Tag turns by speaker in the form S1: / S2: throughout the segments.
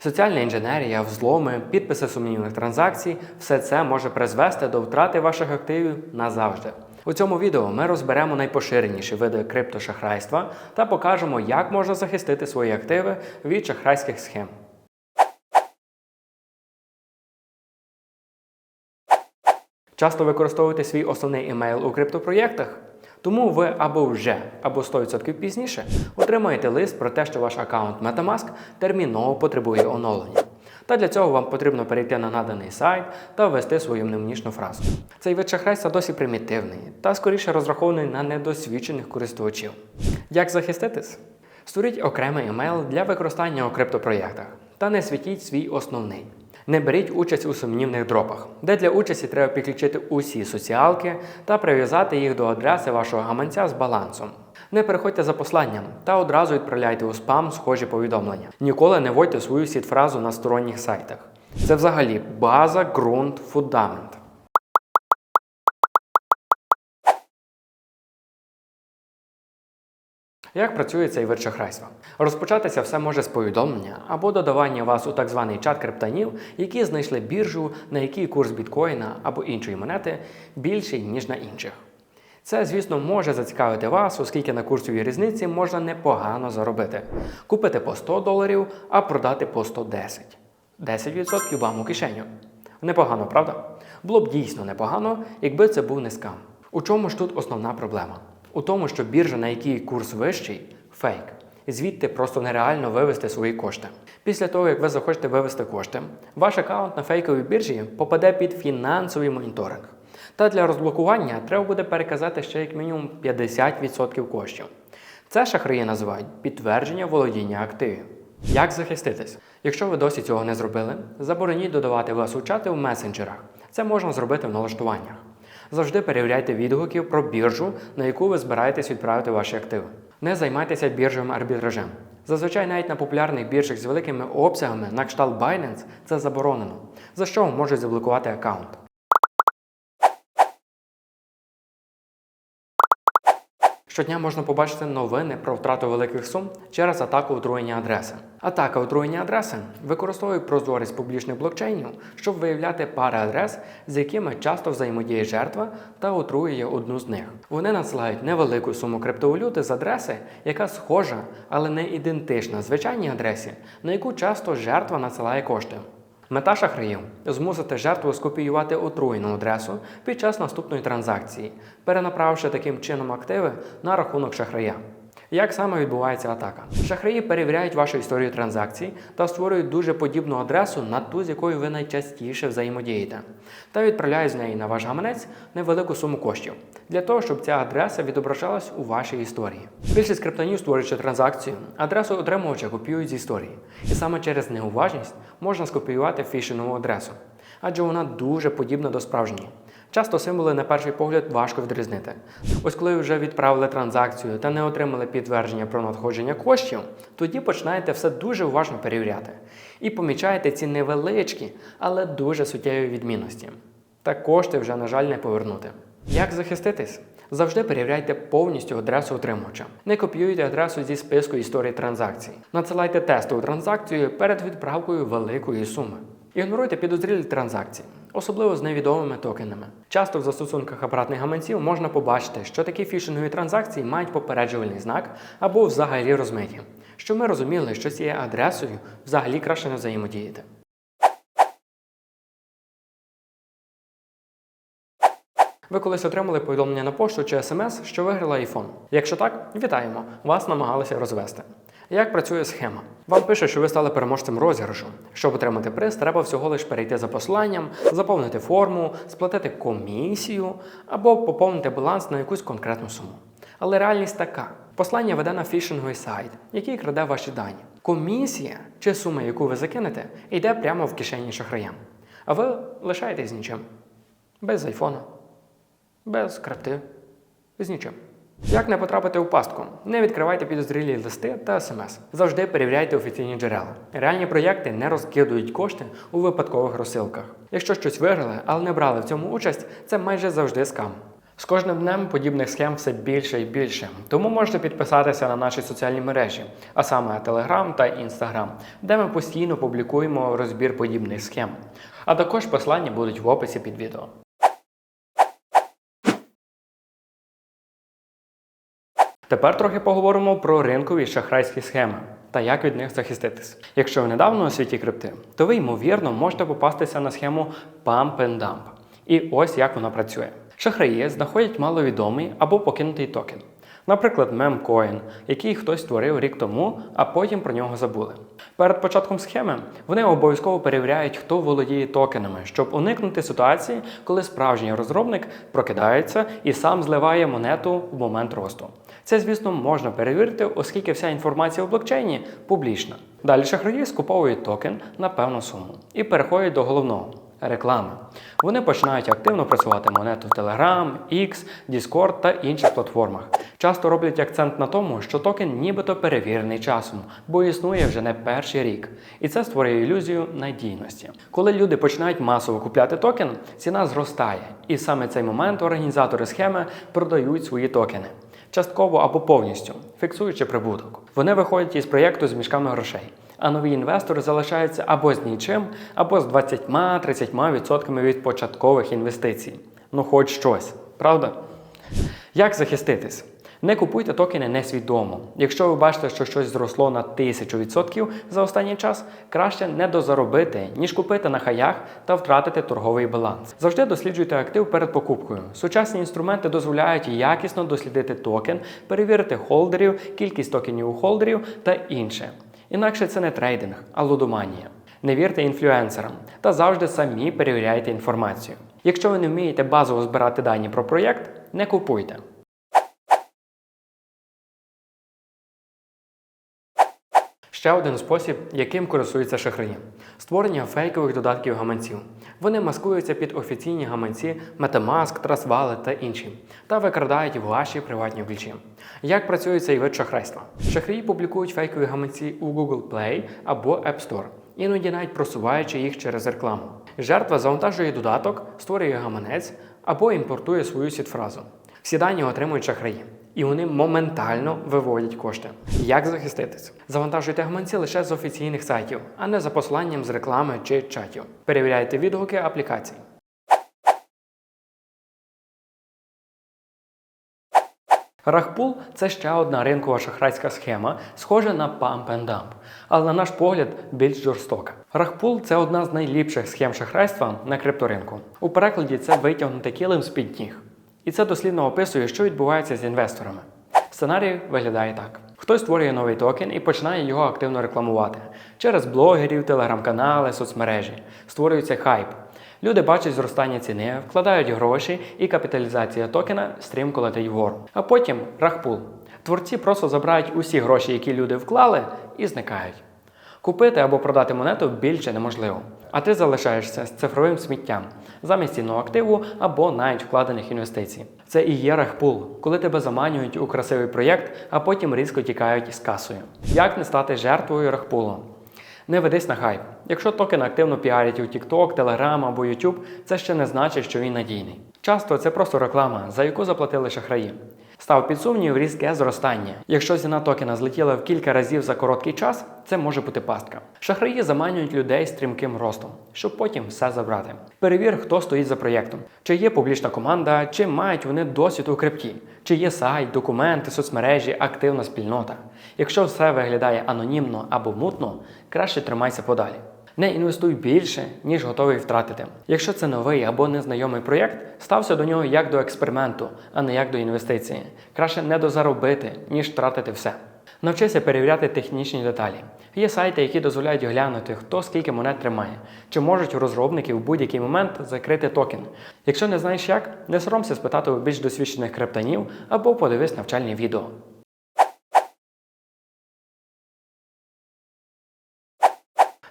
S1: Соціальна інженерія, взломи, підписи сумнівних транзакцій все це може призвести до втрати ваших активів назавжди. У цьому відео ми розберемо найпоширеніші види криптошахрайства та покажемо, як можна захистити свої активи від шахрайських схем. Часто використовуєте свій основний емейл у криптопроєктах? Тому ви або вже, або 100% пізніше отримаєте лист про те, що ваш аккаунт Metamask терміново потребує оновлення. Та для цього вам потрібно перейти на наданий сайт та ввести свою мнемнічну фразу. Цей вид шахрайства досі примітивний та скоріше розрахований на недосвідчених користувачів. Як захиститись? Створіть окремий емейл для використання у криптопроєктах та не світіть свій основний. Не беріть участь у сумнівних дропах, де для участі треба підключити усі соціалки та прив'язати їх до адреси вашого гаманця з балансом. Не переходьте за посланням та одразу відправляйте у спам схожі повідомлення. Ніколи не вводьте свою сіт-фразу на сторонніх сайтах. Це взагалі база, ґрунт, фундамент. Як працює цей вид шахрайства? Розпочатися все може з повідомлення або додавання вас у так званий чат криптонів, які знайшли біржу, на якій курс біткоїна або іншої монети більший, ніж на інших. Це, звісно, може зацікавити вас, оскільки на курсовій різниці можна непогано заробити. Купити по 100 доларів, а продати по 110. 10% вам у кишеню. Непогано, правда? Було б дійсно непогано, якби це був не скам. У чому ж тут основна проблема? У тому, що біржа, на якій курс вищий, фейк. Звідти просто нереально вивести свої кошти. Після того, як ви захочете вивести кошти, ваш аккаунт на фейковій біржі попаде під фінансовий моніторинг. Та для розблокування треба буде переказати ще як мінімум 50% коштів. Це шахраї називають підтвердження володіння активів. Як захиститись? Якщо ви досі цього не зробили, забороніть додавати вас у чати в месенджерах. Це можна зробити в налаштуваннях. Завжди перевіряйте відгуків про біржу, на яку ви збираєтесь відправити ваші активи. Не займайтеся біржовим арбітражем. Зазвичай навіть на популярних біржах з великими обсягами на кшталт Binance це заборонено, за що можуть заблокувати аккаунт. Щодня можна побачити новини про втрату великих сум через атаку отруєння адреси. Атака отруєння адреси використовує прозорість публічних блокчейнів, щоб виявляти пари адрес, з якими часто взаємодіє жертва та отруює одну з них. Вони надсилають невелику суму криптовалюти з адреси, яка схожа, але не ідентична звичайній адресі, на яку часто жертва надсилає кошти. Мета шахраїв змусити жертву скопіювати отруєну адресу під час наступної транзакції, перенаправивши таким чином активи на рахунок шахрая. Як саме відбувається атака? Шахраї перевіряють вашу історію транзакцій та створюють дуже подібну адресу на ту, з якою ви найчастіше взаємодієте, та відправляють з неї на ваш гаманець невелику суму коштів для того, щоб ця адреса відображалась у вашій історії. Більшість криптонів, створюючи транзакцію, адресу отримувача копіюють з історії, і саме через неуважність можна скопіювати фішингову адресу, адже вона дуже подібна до справжньої. Часто символи на перший погляд важко відрізнити. Ось коли вже відправили транзакцію та не отримали підтвердження про надходження коштів, тоді починаєте все дуже уважно перевіряти і помічаєте ці невеличкі, але дуже суттєві відмінності. Та кошти вже, на жаль, не повернути. Як захиститись? Завжди перевіряйте повністю адресу отримувача. Не копіюйте адресу зі списку історії транзакцій. Надсилайте тестову транзакцію перед відправкою великої суми. Ігноруйте підозрілі транзакції, особливо з невідомими токенами. Часто в застосунках апаратних гаманців можна побачити, що такі фішингові транзакції мають попереджувальний знак або взагалі розмиті, щоб ми розуміли, що цією адресою взагалі краще не взаємодіяти. Ви колись отримали повідомлення на пошту чи смс, що виграли iPhone? Якщо так, вітаємо! Вас намагалися розвести. Як працює схема? Вам пише, що ви стали переможцем розіграшу. Щоб отримати приз, треба всього лиш перейти за посиланням, заповнити форму, сплатити комісію або поповнити баланс на якусь конкретну суму. Але реальність така: послання веде на фішинговий сайт, який краде ваші дані. Комісія чи сума, яку ви закинете, йде прямо в кишені шахраям. А ви лишаєтесь нічим. Без айфона, без крипти, з нічим. Як не потрапити у пастку? Не відкривайте підозрілі листи та смс. Завжди перевіряйте офіційні джерела. Реальні проєкти не розкидують кошти у випадкових розсилках. Якщо щось виграли, але не брали в цьому участь, це майже завжди скам. З кожним днем подібних схем все більше і більше. Тому можете підписатися на наші соціальні мережі, а саме Telegram та Instagram, де ми постійно публікуємо розбір подібних схем. А також послання будуть в описі під відео. Тепер трохи поговоримо про ринкові шахрайські схеми та як від них захиститись. Якщо ви недавно у світі крипти, то ви ймовірно можете попастися на схему Pump and Dump. І ось як вона працює. Шахраї знаходять маловідомий або покинутий токен. Наприклад, мемкоін, який хтось створив рік тому, а потім про нього забули. Перед початком схеми вони обов'язково перевіряють, хто володіє токенами, щоб уникнути ситуації, коли справжній розробник прокидається і сам зливає монету в момент росту. Це, звісно, можна перевірити, оскільки вся інформація у блокчейні публічна. Далі шахраї скуповують токен на певну суму і переходять до головного реклами. Вони починають активно працювати монету в Telegram, X, Discord та інших платформах. Часто роблять акцент на тому, що токен нібито перевірений часом, бо існує вже не перший рік. І це створює ілюзію надійності. Коли люди починають масово купляти токен, ціна зростає. І саме цей момент організатори схеми продають свої токени. Частково або повністю, фіксуючи прибуток. Вони виходять із проєкту з мішками грошей, а нові інвестори залишаються або з нічим, або з 20-30% від початкових інвестицій. Ну, хоч щось, правда? Як захиститись? Не купуйте токени несвідомо. Якщо ви бачите, що щось зросло на 1000% за останній час, краще не дозаробити, ніж купити на хаях та втратити торговий баланс. Завжди досліджуйте актив перед покупкою. Сучасні інструменти дозволяють якісно дослідити токен, перевірити холдерів, кількість токенів у холдерів та інше. Інакше це не трейдинг, а лудоманія. Не вірте інфлюенсерам та завжди самі перевіряйте інформацію. Якщо ви не вмієте базово збирати дані про проєкт, не купуйте. Ще один спосіб, яким користуються шахраї створення фейкових додатків гаманців. Вони маскуються під офіційні гаманці Metamask, Trust Wallet та інші, та викрадають ваші приватні ключі. Як працює цей вид шахрайства? Шахраї публікують фейкові гаманці у Google Play або App Store, іноді навіть просуваючи їх через рекламу. Жертва завантажує додаток, створює гаманець або імпортує свою сітфразу. Всі дані отримують шахраї. І вони моментально виводять кошти. Як захиститись? Завантажуйте гаманці лише з офіційних сайтів, а не за посиланням з реклами чи чатів. Перевіряйте відгуки аплікацій. Рахпул це ще одна ринкова шахрайська схема, схожа на Pump and Dump, але на наш погляд більш жорстока. Рахпул це одна з найліпших схем шахрайства на крипторинку. У перекладі це витягнути килим з під ніг. І це дослідно описує, що відбувається з інвесторами. Сценарій виглядає так: хтось створює новий токен і починає його активно рекламувати через блогерів, телеграм-канали, соцмережі. Створюється хайп. Люди бачать зростання ціни, вкладають гроші, і капіталізація токена стрімко летить вгору. А потім рахпул. Творці просто забирають усі гроші, які люди вклали, і зникають. Купити або продати монету більше неможливо. А ти залишаєшся з цифровим сміттям замість цінного активу або навіть вкладених інвестицій. Це і є рахпул, коли тебе заманюють у красивий проєкт, а потім різко тікають із касою. Як не стати жертвою рахпулу? Не ведись на хайп. Якщо токен активно піарять у TikTok, Telegram або YouTube, це ще не значить, що він надійний. Часто це просто реклама, за яку заплатили шахраї. Став під сумнів різке зростання. Якщо ціна токена злетіла в кілька разів за короткий час, це може бути пастка. Шахраї заманюють людей стрімким ростом, щоб потім все забрати. Перевір, хто стоїть за проєктом, чи є публічна команда, чи мають вони досвід у крипті, чи є сайт, документи, соцмережі, активна спільнота. Якщо все виглядає анонімно або мутно, краще тримайся подалі. Не інвестуй більше, ніж готовий втратити. Якщо це новий або незнайомий проєкт, стався до нього як до експерименту, а не як до інвестиції. Краще не дозаробити, ніж втратити все. Навчися перевіряти технічні деталі. Є сайти, які дозволяють глянути, хто скільки монет тримає, чи можуть розробники в будь-який момент закрити токен. Якщо не знаєш як, не соромся спитати у більш досвідчених криптонів або подивись навчальні відео.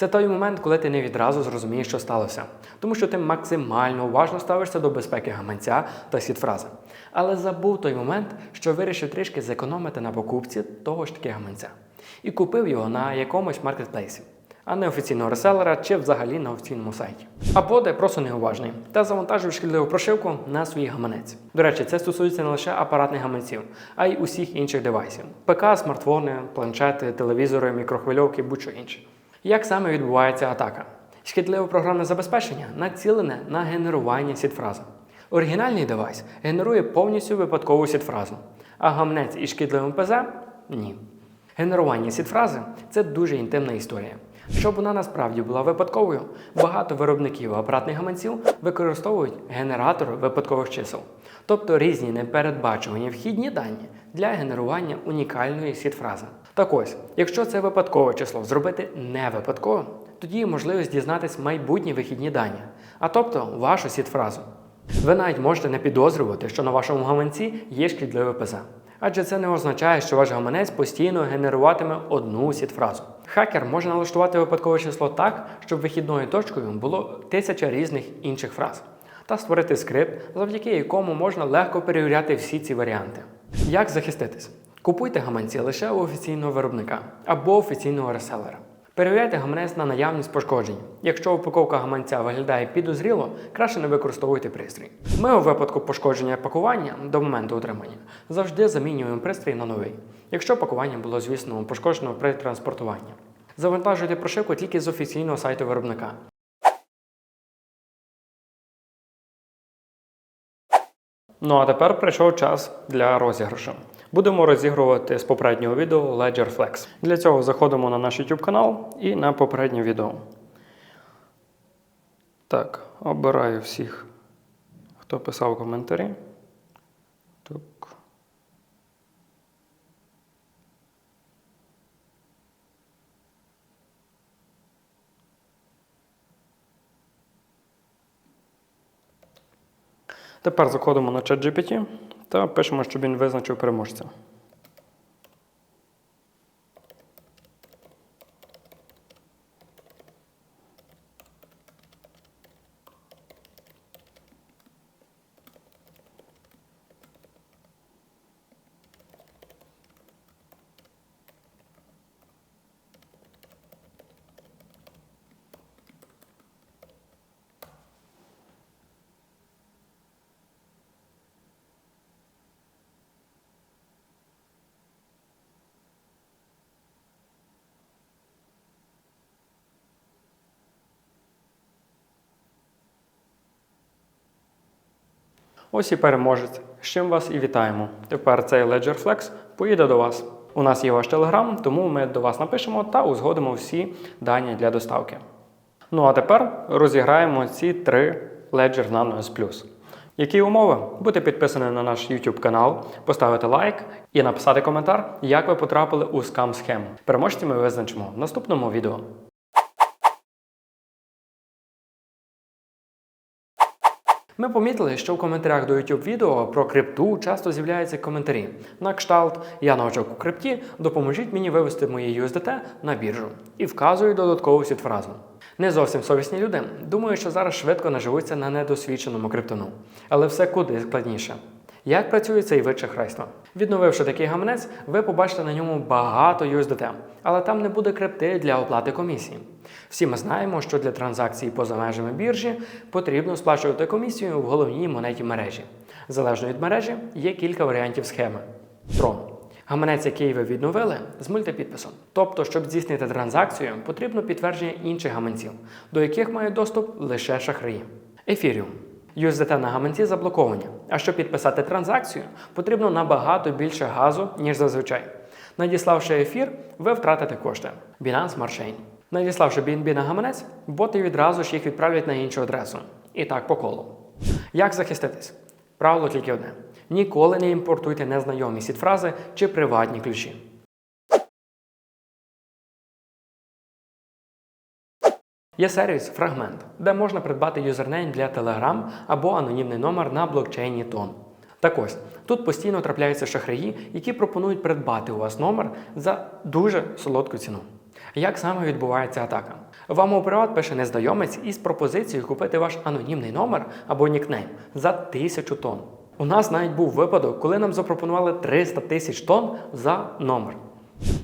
S1: Це той момент, коли ти не відразу зрозумієш, що сталося, тому що ти максимально уважно ставишся до безпеки гаманця та сітфрази. Але забув той момент, що вирішив трішки зекономити на покупці того ж таки гаманця і купив його на якомусь маркетплейсі. а не офіційного реселера чи взагалі на офіційному сайті. Або де просто неуважний та завантажив шкідливу прошивку на свій гаманець. До речі, це стосується не лише апаратних гаманців, а й усіх інших девайсів: ПК, смартфони, планшети, телевізори, мікрохвильовки, будь-що інше. Як саме відбувається атака? Шкідливе програмне забезпечення націлене на генерування сітфрази. Оригінальний девайс генерує повністю випадкову сітфразу, а гамнець із шкідливим ПЗ ні. Генерування сітфрази це дуже інтимна історія. Щоб вона насправді була випадковою, багато виробників апаратних гаманців використовують генератор випадкових чисел, тобто різні непередбачувані вхідні дані для генерування унікальної сітфрази. Так ось, якщо це випадкове число зробити не випадковим, тоді є можливість дізнатись майбутні вихідні дані, а тобто вашу сітфразу. Ви навіть можете не підозрювати, що на вашому гаманці є шкідливе ПЗ. Адже це не означає, що ваш гаманець постійно генеруватиме одну сітфразу. Хакер може налаштувати випадкове число так, щоб вихідною точкою було тисяча різних інших фраз, та створити скрипт, завдяки якому можна легко перевіряти всі ці варіанти. Як захиститись? Купуйте гаманці лише у офіційного виробника або офіційного реселера. Перевіряйте гаманець на наявність пошкоджень. Якщо упаковка гаманця виглядає підозріло, краще не використовуйте пристрій. Ми у випадку пошкодження пакування до моменту отримання завжди замінюємо пристрій на новий, якщо пакування було, звісно, пошкоджено при транспортуванні. Завантажуйте прошивку тільки з офіційного сайту виробника. Ну а тепер прийшов час для розіграшу. Будемо розігрувати з попереднього відео Ledger Flex. Для цього заходимо на наш YouTube канал і на попереднє відео. Так, обираю всіх, хто писав коментарі. Так. Тепер заходимо на ChatGPT та пишемо, щоб він визначив переможця. Ось і переможець. З чим вас і вітаємо. Тепер цей Ledger Flex поїде до вас. У нас є ваш телеграм, тому ми до вас напишемо та узгодимо всі дані для доставки. Ну а тепер розіграємо ці три Ledger Nano S. Які умови? Бути підписаним на наш YouTube канал, поставити лайк і написати коментар, як ви потрапили у скам схему. Переможця ми визначимо в наступному відео. Ми помітили, що в коментарях до YouTube відео про крипту часто з'являються коментарі на кшталт Я новачок у крипті, допоможіть мені вивести мої USDT на біржу і вказую додаткову сітфразу. Не зовсім совісні люди думають, що зараз швидко наживуться на недосвідченому криптону, але все куди складніше. Як працює цей вид шахрайства? Відновивши такий гаманець, ви побачите на ньому багато USDT, але там не буде крипти для оплати комісії. Всі ми знаємо, що для транзакцій поза межами біржі потрібно сплачувати комісію в головній монеті мережі. Залежно від мережі є кілька варіантів схеми. Трон. Гаманець, який ви відновили, з мультипідписом. Тобто, щоб здійснити транзакцію, потрібно підтвердження інших гаманців, до яких мають доступ лише шахраї. Ефіріум. USDT на гаманці заблоковані, а щоб підписати транзакцію, потрібно набагато більше газу, ніж зазвичай. Надіславши ефір, ви втратите кошти. Binance Smart Chain. Надіславши BNB на гаманець, боти відразу ж їх відправлять на іншу адресу. І так по колу. Як захиститись? Правило тільки одне: ніколи не імпортуйте незнайомі сітфрази чи приватні ключі. Є сервіс Фрагмент, де можна придбати юзернейм для Telegram або анонімний номер на блокчейні Тон. Так ось, тут постійно трапляються шахраї, які пропонують придбати у вас номер за дуже солодку ціну. Як саме відбувається атака? Вам у приват пише незнайомець із пропозицією купити ваш анонімний номер або нікнейм за тисячу тонн. У нас навіть був випадок, коли нам запропонували 300 тисяч тонн за номер.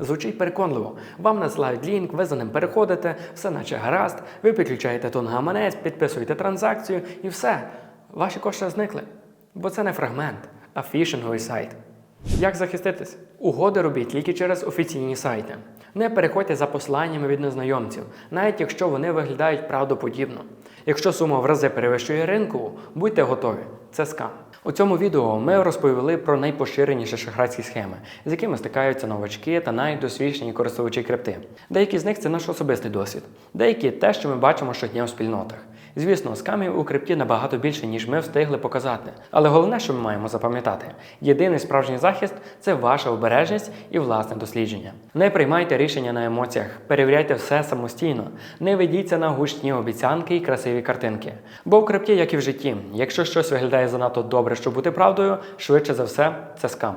S1: Звучить переконливо. Вам надсилають лінк, ви за ним переходите, все наче гаразд, ви підключаєте тон гаманець, підписуєте транзакцію і все. Ваші кошти зникли. Бо це не фрагмент, а фішинговий сайт. Як захиститись? Угоди робіть тільки через офіційні сайти. Не переходьте за посланнями від незнайомців, навіть якщо вони виглядають правдоподібно. Якщо сума в рази перевищує ринкову, будьте готові. Це скам. У цьому відео ми розповіли про найпоширеніші шахрайські схеми, з якими стикаються новачки та найдосвідчені користувачі крипти. Деякі з них це наш особистий досвід, деякі те, що ми бачимо щодня у спільнотах. Звісно, скамів у крипті набагато більше, ніж ми встигли показати. Але головне, що ми маємо запам'ятати: єдиний справжній захист це ваша обережність і власне дослідження. Не приймайте рішення на емоціях, перевіряйте все самостійно, не ведіться на гучні обіцянки і красиві картинки. Бо в крипті, як і в житті, якщо щось виглядає занадто добре, щоб бути правдою, швидше за все, це скам.